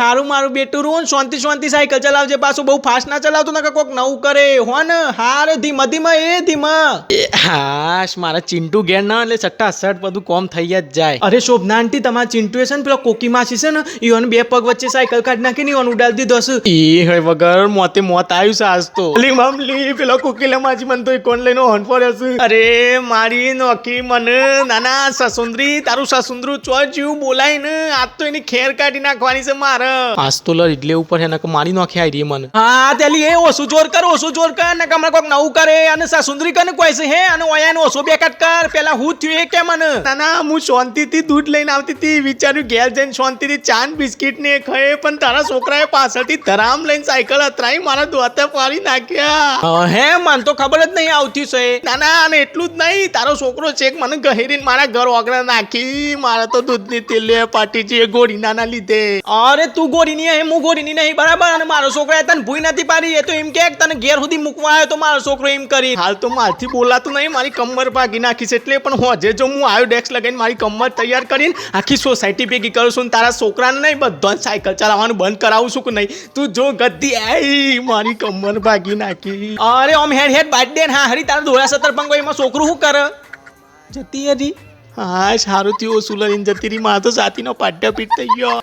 હારું મારું બેટું રૂન શાંતિ શાંતિ સાયકલ ચલાવજે પાછું. બહુ ફાસ્ટ ના ચલાવતું ને કોક નવું કરે. હોન હાર ધીમ ધીમા એ ધીમ. હાશ મારા ચિંટુ ઘેર ના એટલે સટ્ટા સટ બધું કોમ થઈ જ જાય. અરે શોભના આંટી તમારા ચિંટુ છે ને પેલા કોકી માસી છે ને ઈવન બે પગ વચ્ચે સાયકલ કાઢી નાખીને ઈવન ઉડાડી દીધો છે. એ હોય વગર મોતે મોત આવ્યું છે આજ તો. લી મામલી પેલા કોકીલા માજી મને તો કોણ લઈને હોન પર હશે અરે મારી નોકી મને નાના સસુંદરી તારું સસુંદરું ચો જીવ બોલાય ને આજ તો એની ખેર કાઢી નાખવાની છે મારે. આજ તો લર ઇડલી ઉપર હે મારી નાખે આઈ રી મને. હા તેલી એ ઓછું જોર કર ઓછું જોર કર ને કમરે કોક નવું કરે. અને સસુંદરી કને કોઈ છે હે અને ઓયાને ઓછો બેકાટ કર. પેલા હું થયું એ કે મને? ના ના હું શાંતિથી દૂધ લઈને આવતી હતી. વિચાર્યું ઘેર જઈને શાંતિથી ચાંદ બિસ્કિટ ને ખાએ પણ તારા છોકરાએ પાછળથી ધરામ લઈને સાયકલ અથરાઈ મારા દોતે પાડી નાખ્યા. હે મને તો ખબર જ નહીં આવતી છે. ના ના અને એટલું જ નહીં. તારો છોકરો છે મને ગહેરીને મારા ઘર ઓગળા નાખી. મારા તો દૂધની તેલે પાટી છે ગોળીના ના લીધે. અરે તું ગોરીની હે હું ગોરીની નહીં બરાબર? અને મારો છોકરો એ તને ભૂઈ નથી પાડી. એ તો એમ કે, તને ઘેર સુધી મૂકવા આવ્યો તો મારો છોકરો એમ કરી. હાલ તો મારથી બોલાતું નહીં, મારી કમર ભાગી નાખીશ એટલે પણ હોજે જો હું આવ્યો ડેસ્ક લગાવીને મારી કમર તૈયાર કરીને આખી સોસાયટી ભેગી કરું છું તારા છોકરાને નહીં બધા સાયકલ ચલાવવાનું બંધ કરાવું છું કે નહીં? તું જો ગદ્દી આઈ મારી કમર ભાગી નાખી. અરે ઓમ હેડ હેડ દે હા, હરી, તારા ધોળા સત્તર પંગો, એમાં છોકરું શું કરે? જતી હરી હા, સારું થયું, ઓછું લઈને જતી રહી. મારા તો સાતીનો પાડ્યા પીટ થઈ ગયો.